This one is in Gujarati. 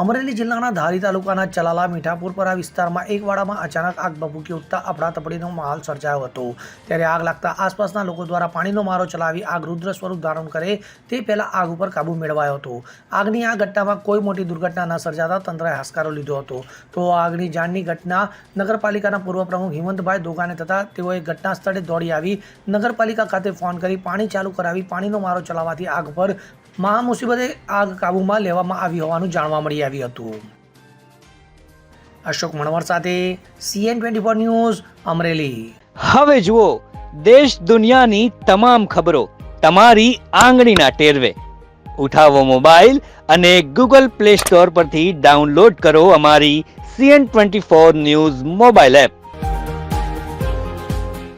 અમરેલી જિલ્લાના ધારી તાલુકાના ચલાલા મીઠાપુરપરા વિસ્તારમાં એક વાડામાં અચાનક આગ ભભૂકી ઉઠતા અફડાતફડીનો માહોલ સર્જાયો હતો. ત્યારે આગ લાગતા આસપાસના લોકો દ્વારા પાણીનો મારો ચલાવી આગ રુદ્ર સ્વરૂપ ધારણ કરે તે પહેલાં આગ ઉપર કાબુ મેળવાયો હતો. આગની આ ઘટનામાં કોઈ મોટી દુર્ઘટના ન સર્જાતા તંત્રએ હાશકારો લીધો હતો. તો આગની જાણની ઘટના નગરપાલિકાના પૂર્વ પ્રમુખ હિમંતભાઈ દોગાને થતાં તેઓએ ઘટના સ્થળે દોડી આવી નગરપાલિકા ખાતે ફોન કરી પાણી ચાલુ કરાવી પાણીનો મારો ચલાવવાથી આગ પર મહા મુસીબતે આગ કાબૂમાં લેવામાં આવી હોવાનું જાણવા મળી આવ્યું હતું. અશોક મણવર સાથે CN twenty four news, Amreli. હવે જુઓ, દેશ દુનિયાની તમામ ખબરો તમારી આંગળીના ટેરવે. ઉઠાવો મોબાઈલ અને ગૂગલ પ્લે સ્ટોર પરથી ડાઉનલોડ કરો અમારી CN twenty four news mobile app.